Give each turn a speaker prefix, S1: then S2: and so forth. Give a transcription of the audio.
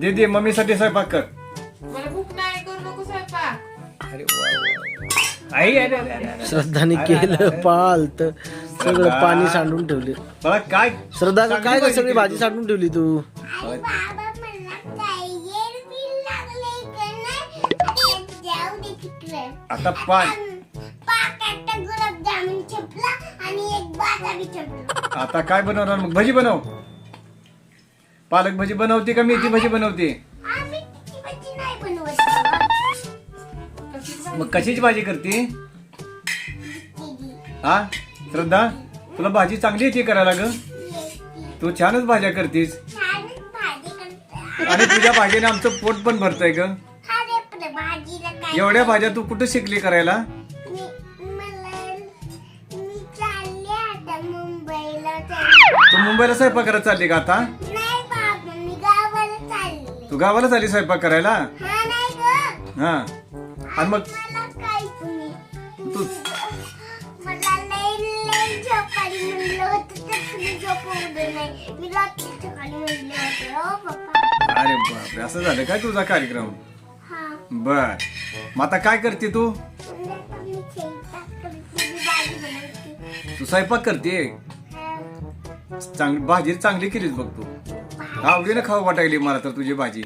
S1: दे दे मम्मीसाठी स्वयंपाक कर.
S2: मला भूक नाही करू नको स्वयंपाक.
S1: अरे वा, वा. आई अरे अरे, अरे, अरे.
S3: श्रद्धाने केलं पालत सगळं
S1: श्रद्धा.
S3: पाणी सांडून ठेवले.
S1: मला काय?
S3: श्रद्धा
S1: चांगली
S3: काय
S1: भाजी
S3: सगळी भाजी. सांडून ठेवली तू?
S4: आई बाबा मला टायर बिल लागले का नाही ते जाऊ दे तिकडे.
S1: आता पाय.
S4: पाकाचा गुलाबजामुन छपला आणि एक बाजारी छपला.
S1: आता काय बनवणार मग? भजी बनव. पालक भजी बनवते का मेथी भजी बनवते?
S4: आम्ही तिची भाजी नाही बनवत.
S2: कशी भाजी?
S1: मग कशाची भाजी करते? हा? श्रद्धा तुला भाजी चांगली येते करायला ग?
S4: येते
S1: तू छानच भाज्या करतीस.
S4: छानच भाजी करते.
S1: आणि तुझ्या भाजीने आमचं पोट पण भरतंय ग.
S4: अरे पण भाजीला काय
S1: एवढ्या भाज्या तू कुठं शिकली करायला?
S4: मी मला मी चालले आता मुंबईला. चालले.
S1: तू मुंबईला स्वयंपाक करायला चालली का आता?
S4: गावाला चालली
S1: स्वयंपाक करायला?
S4: हा नाही ग.
S1: हा. आणि मग?
S4: मला
S1: तू
S4: मला लय लय झोपारी म्हणलं होतं तर तुम्ही झोपवू दे नाही. मी रात्री सकाळी म्हणले होते पप्पा.
S1: अरे बापरे असं झालं काय तुझा कार्यक्रम?
S4: हा.
S1: बर. मग आता काय करते तू?
S4: आता मी स्वयंपाक करते मी भाजी बनवते.
S1: तू स्वयंपाक करते?
S4: हा.
S1: चांगली भाजी चांगली केलीच बघ तू. आवडीनं खाऊ वाटायली मला तर तुझी भाजी.